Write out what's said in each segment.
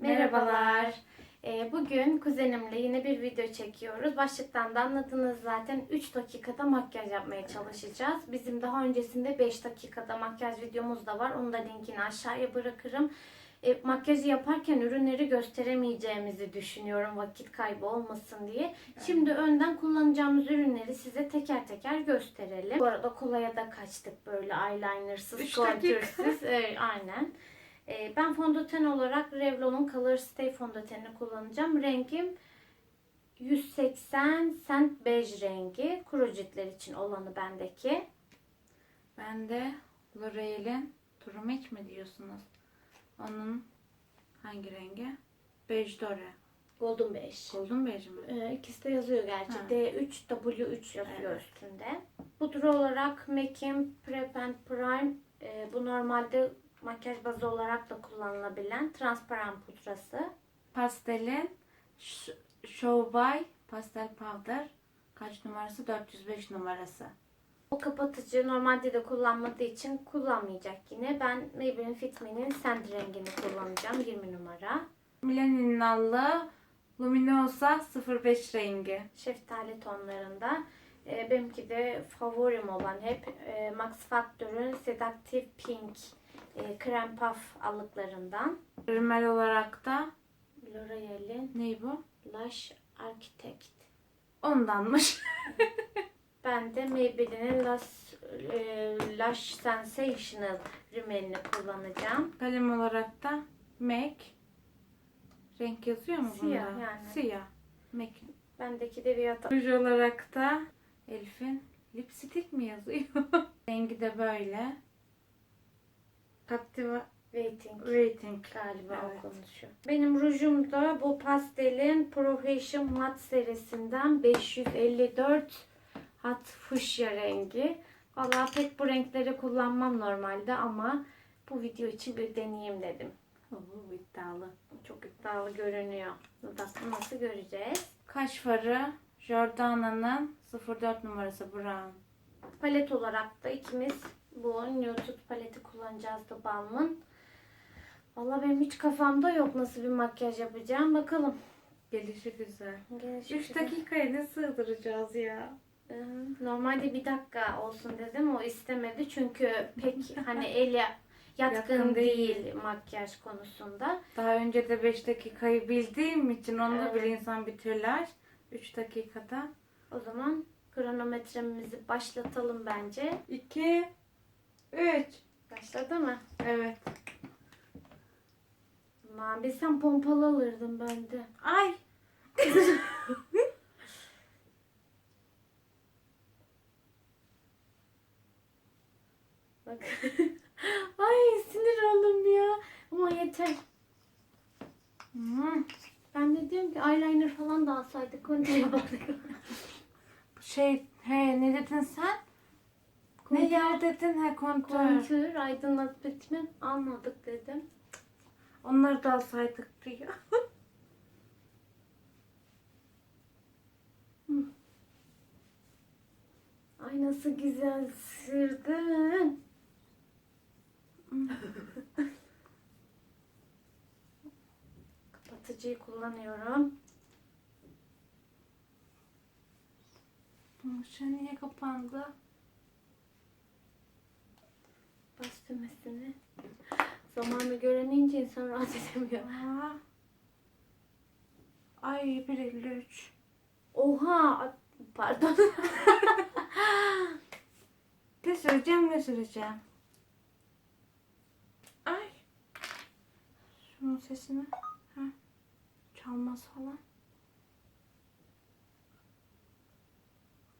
Merhabalar. Ee, bugün kuzenimle yine bir video çekiyoruz. Başlıktan da anladınız zaten 3 dakikada makyaj yapmaya çalışacağız. Bizim daha öncesinde 5 dakikada makyaj videomuz da var. Onu da linkini aşağıya bırakırım. E, makyajı yaparken ürünleri gösteremeyeceğimizi düşünüyorum vakit kaybı olmasın diye. Şimdi önden kullanacağımız ürünleri size teker teker gösterelim. Bu arada kolaya da kaçtık böyle eyelinersız, kontürsüz. Evet, aynen. Ee, ben fondöten olarak Revlon'un Color Stay fondötenini kullanacağım. Rengim 180 Scent Beige rengi. Kuru ciltler için olanı bendeki. Ben de L'Oreal'in Match mi diyorsunuz? Onun hangi rengi? Beige Dore. Golden Beige. Golden Beige mi? Ee, ikisi de yazıyor gerçi. Ha. D3, W3 yazıyor Evet. üstünde. Pudra olarak MAC'in Prep and Prime. Ee, bu normalde makyaj bazı olarak da kullanılabilen transparan pudrası. Pastelin Sh- Show by Pastel Powder. Kaç numarası? 405 numarası. O kapatıcı normalde de kullanmadığı için kullanmayacak yine. Ben Maybelline Fit Me'nin Sand rengini kullanacağım. 20 numara. Millennium Nallı Luminosa 05 rengi. Şeftali tonlarında. Ee, benimki de favorim olan hep e, Max Factor'ın Seductive Pink e, krem puff allıklarından. Rimel olarak da L'Oreal'in ne bu? Lush Architect. Ondanmış. Ben de Maybelline'in Lush, e, Lush Sensational rimelini kullanacağım. Kalem olarak da MAC. Renk yazıyor mu Siyah bunda? yani. Siyah. MAC. Bendeki de Viyata. Ruj olarak da Elif'in lipstick mi yazıyor? Rengi de böyle. Captiva Waiting. Rating. Galiba Evet. okunuşu. Benim rujum da bu pastelin Profession Matte serisinden 554 Hot Fuchsia rengi. Valla pek bu renkleri kullanmam normalde ama bu video için bir deneyeyim dedim. Oo, iddialı. Çok iddialı görünüyor. Dudaklı nasıl göreceğiz? Kaş farı Jordana'nın 04 numarası brown. Palet olarak da ikimiz bu Nude paleti kullanacağız da Balm'ın. Valla benim hiç kafamda yok nasıl bir makyaj yapacağım. Bakalım. Gelişi güzel. Gelişi 3 güzel. dakikaya ne sığdıracağız ya? Ee, Normalde bir dakika olsun dedim. O istemedi. Çünkü pek hani el ya- yatkın Yatkın değil. değil. makyaj konusunda. Daha önce de 5 dakikayı bildiğim için onu Evet. bile insan bitirirler. 3 dakikada. O zaman kronometremizi başlatalım bence. 2 3 Başladı mı? Evet. Aman bilsem pompalı alırdım ben de. Ay. Bak. Ay sinir oldum ya. Ama yeter. Hmm. Ben de diyorum ki eyeliner falan da alsaydık. Konteye bak. Şey, he ne dedin sen? Ne Kontör. yer dedin? He kontör. Kontür, aydınlatma almadık dedim. Onları da alsaydık diyor. Ay nasıl güzel sürdün. Kapatıcıyı kullanıyorum. Bu şey niye kapandı? Bas düğmesini. Zamanı görenince insan rahat edemiyor. Aa. Ay 1.53. Oha! Pardon. Ne süreceğim ne süreceğim? Ay. Şunun sesini. Ha. Çalmaz falan.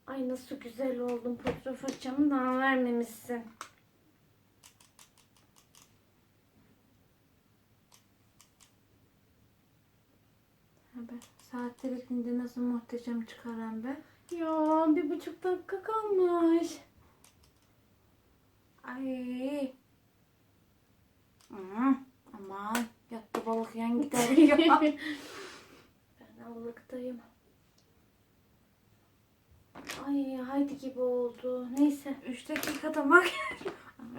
Ay nasıl güzel oldum. Pudra fırçamı daha vermemişsin. Be. Saatler içinde nasıl muhteşem çıkaran be. Ya bir buçuk dakika kalmış. Ay. Hmm, aman yattı balık yan gider ya. ben avluktayım. Ay haydi gibi oldu. Neyse. 3 dakikada bak.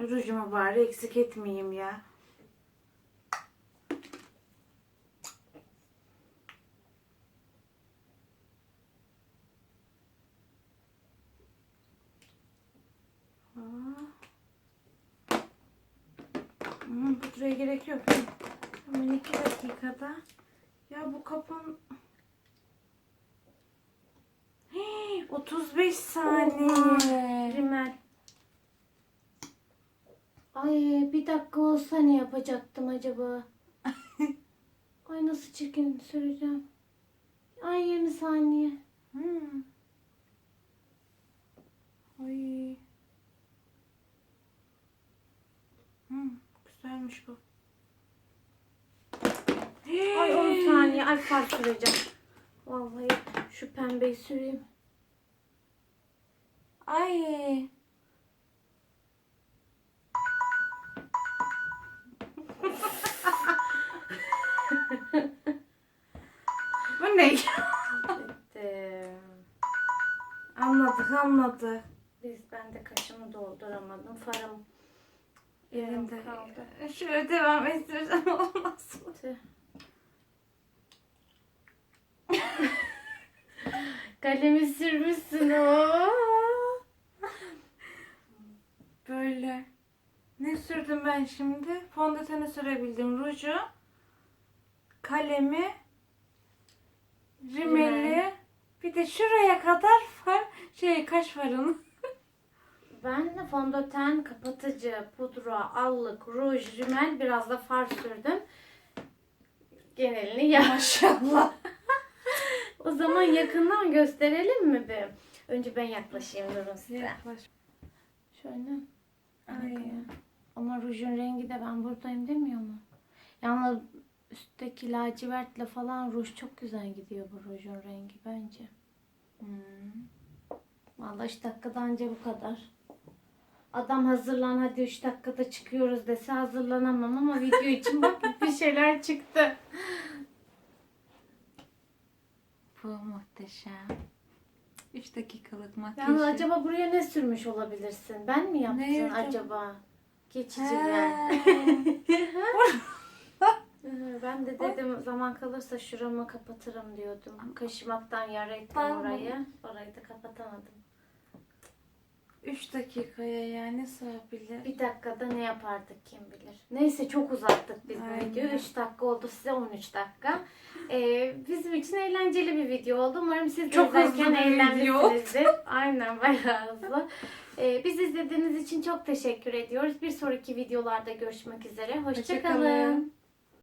Rujumu bari eksik etmeyeyim ya. Hmm, pudraya gerek yok. Hemen iki dakikada. Ya bu kapan... Hii, 35 saniye. Rimel. Ay bir dakika olsa ne yapacaktım acaba? Ay nasıl çirkin süreceğim. Ay 20 saniye. Hmm. Ay. Hmm, güzelmiş bu. Ay 10 saniye. Ay far süreceğim. Vallahi şu pembeyi süreyim. Ay. bu ne? Anladık anladık. Biz ben de kaşımı dolduramadım. Farım Yerinde kaldı. Şöyle devam ettirsem olmaz mı? Tüh. Kalemi sürmüşsün o. Böyle. Ne sürdüm ben şimdi? Fondöteni sürebildim. Ruju, kalemi, rimeli, bir de şuraya kadar far, şey kaş farını. Ben de fondöten, kapatıcı, pudra, allık, ruj, rimel biraz da far sürdüm. Genelini ya. Maşallah. O zaman yakından gösterelim mi bir? Önce ben yaklaşayım durun size. Yaklaş. Şöyle. Ay. Ama rujun rengi de ben buradayım demiyor mu? Yalnız üstteki lacivertle falan ruj çok güzel gidiyor bu rujun rengi bence. Hmm. Vallahi 3 dakikada anca bu kadar. Adam hazırlan hadi 3 dakikada çıkıyoruz dese hazırlanamam ama video için bak bir şeyler çıktı. Bu muhteşem. 3 dakikalık makyaj. Yani acaba buraya ne sürmüş olabilirsin? Ben mi Ne yapacağım? acaba? Geçici ben. Ben de dedim zaman kalırsa şuramı kapatırım diyordum. Kaşımaktan yara ettim orayı. Orayı da kapatamadım. 3 dakikaya yani sığabilir. Bir dakikada ne yapardık kim bilir. Neyse çok uzattık biz bu Aynen. videoyu. 3 dakika oldu size 13 dakika. Ee, bizim için eğlenceli bir video oldu. Umarım siz de Çok hızlı izlerken bir video. eğlenmişsinizdir. Aynen bayağı hızlı. Ee, biz izlediğiniz için çok teşekkür ediyoruz. Bir sonraki videolarda görüşmek üzere. Hoşçakalın. Hoşçakalın.